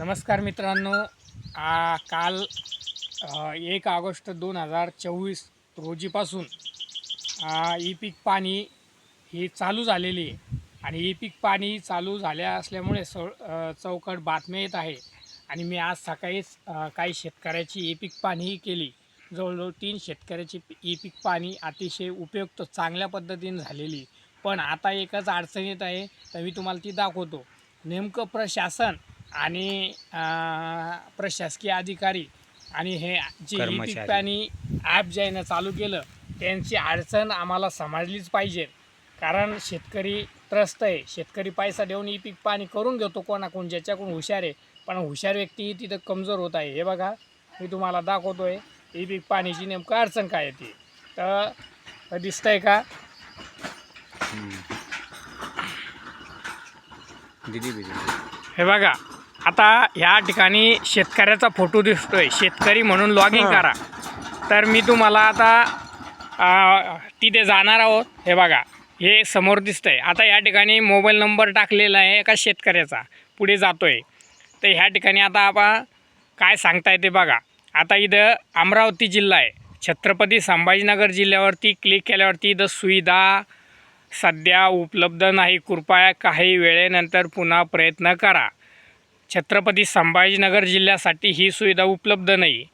नमस्कार मित्रांनो. आ, काल एक ऑगस्ट दोन हजार चोवीस रोजीपासून ई पीक पाणी ही चालू झालेली आहे. आणि ई पीक पाणी चालू झाल्या असल्यामुळे सौ चौकट बातम्या येत आहे. आणि मी आज सकाळीच काही शेतकऱ्याची ई पीक पाणीही केली. जवळजवळ तीन शेतकऱ्याची ई पीक पाणी अतिशय उपयुक्त चांगल्या पद्धतीने झालेली. पण आता एकच अडचण येत आहे तर मी तुम्हाला ती दाखवतो. नेमकं प्रशासन आणि प्रशासकीय अधिकारी आणि हे जे ई पीक कर्मचारी. पाणी ॲप जे आहे ना चालू केलं त्यांची अडचण आम्हाला समजलीच पाहिजे. कारण शेतकरी त्रस्त आहे. शेतकरी पैसा देऊन ई पीक पाणी करून घेतो कोणाकडून ज्याच्याकडून हुशार आहे. पण हुशार व्यक्ती ही तिथं कमजोर होत आहे. हे बघा मी तुम्हाला दाखवतो आहे ई पीक पाणीची नेमकं अडचण काय येते तर दिसतंय का? दिदी बिदी हे बघा आता ह्या ठिकाणी शेतकऱ्याचा फोटो दिसतोय. शेतकरी म्हणून लॉग इन करा. तर मी तुम्हाला आता तिथे जाणार आहोत. हे बघा हे समोर दिसतंय. आता या ठिकाणी मोबाईल नंबर टाकलेला आहे एका शेतकऱ्याचा. पुढे जातोय. तर ह्या ठिकाणी आता आपण काय सांगता येते बघा. आता इथं अमरावती जिल्हा आहे. छत्रपती संभाजीनगर जिल्ह्यावरती क्लिक केल्यावरती इथं सुविधा सध्या उपलब्ध नाही. कृपया काही वेळेनंतर पुन्हा प्रयत्न करा. छत्रपती संभाजीनगर जिल्ह्यासाठी ही सुविधा उपलब्ध नाही.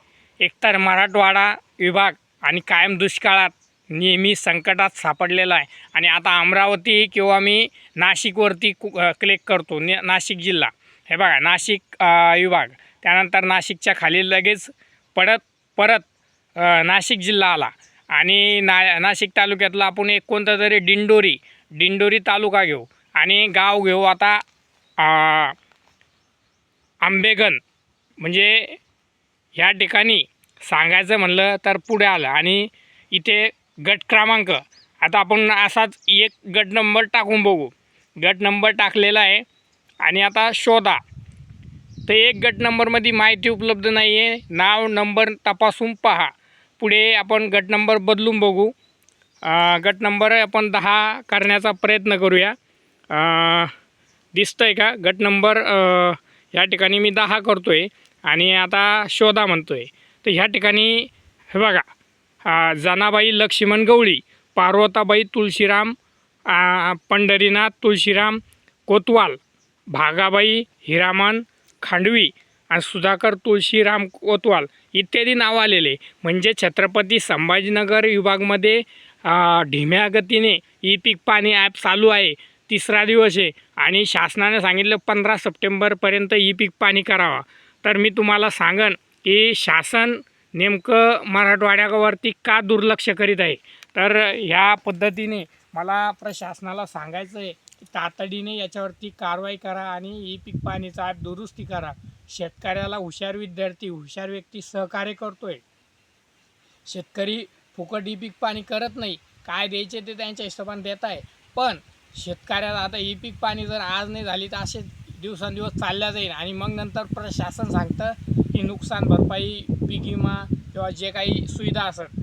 एकतर मराठवाडा विभाग आणि कायम दुष्काळात नेहमी संकटात सापडलेला आहे. आणि आता अमरावती किंवा मी नाशिकवरती कु क्लिक करतो. ने नाशिक जिल्हा. हे बघा नाशिक विभाग. त्यानंतर नाशिकच्या खाली लगेच पडत परत नाशिक जिल्हा आला. आणि ना नाशिक तालुक्यातला आपण एक कोणता तरी दिंडोरी दिंडोरी तालुका घेऊ. आणि गाव घेऊ. आता आंबेगन म्हणजे ह्या ठिकाणी सांगायचं म्हणलं तर पुढे आलं आणि इथे गट क्रमांक. आता आपण असाच एक गट नंबर टाकून बघू. गट नंबर टाकलेला आहे आणि आता शोधा. तर एक गट नंबरमध्ये माहिती उपलब्ध नाही आहे. नाव नंबर तपासून पहा. पुढे आपण गट नंबर बदलून बघू. गट नंबर आपण दहा करण्याचा प्रयत्न करूया. दिसतं आहे का? गट नंबर या ठिकाणी मी दहा करतो आहे आणि आता शोधा म्हणतो आहे तर ह्या ठिकाणी हे बघा जनाबाई लक्ष्मण गवळी पार्वताबाई तुळशीराम पंढरीनाथ तुळशीराम कोतवाल भागाबाई हिरामन खांडवी आणि सुधाकर तुळशीराम कोतवाल इत्यादी नावं आलेले. म्हणजे छत्रपती संभाजीनगर विभागमध्ये ढिम्या गतीने ई पीक पाणी ॲप चालू आहे. तिसरा दिवस आहे आणि शासनाने सांगितलं पंधरा सप्टेंबरपर्यंत ई पीक पाणी करावा. तर मी तुम्हाला सांगन की शासन नेमकं मराठवाड्यावरती का दुर्लक्ष करीत आहे? तर ह्या पद्धतीने मला प्रशासनाला सांगायचं आहे की तातडीने याच्यावरती कारवाई करा आणि ई पीक पाणीचा ॲप दुरुस्ती करा. शेतकऱ्याला हुशार विद्यार्थी हुशार व्यक्ती सहकार्य करतोय. शेतकरी फुकट ई पीक पाणी करत नाही. काय द्यायचे ते त्यांच्या हिशोबाने देत आहे. पण शेतकऱ्याला आता ही पीक पाणी जर आज नाही झाली तर असे दिवसांदिवस चालल्या जाईल. आणि मग नंतर प्रशासन सांगतं की नुकसान भरपाई पीक विमा किंवा जे काही सुविधा असत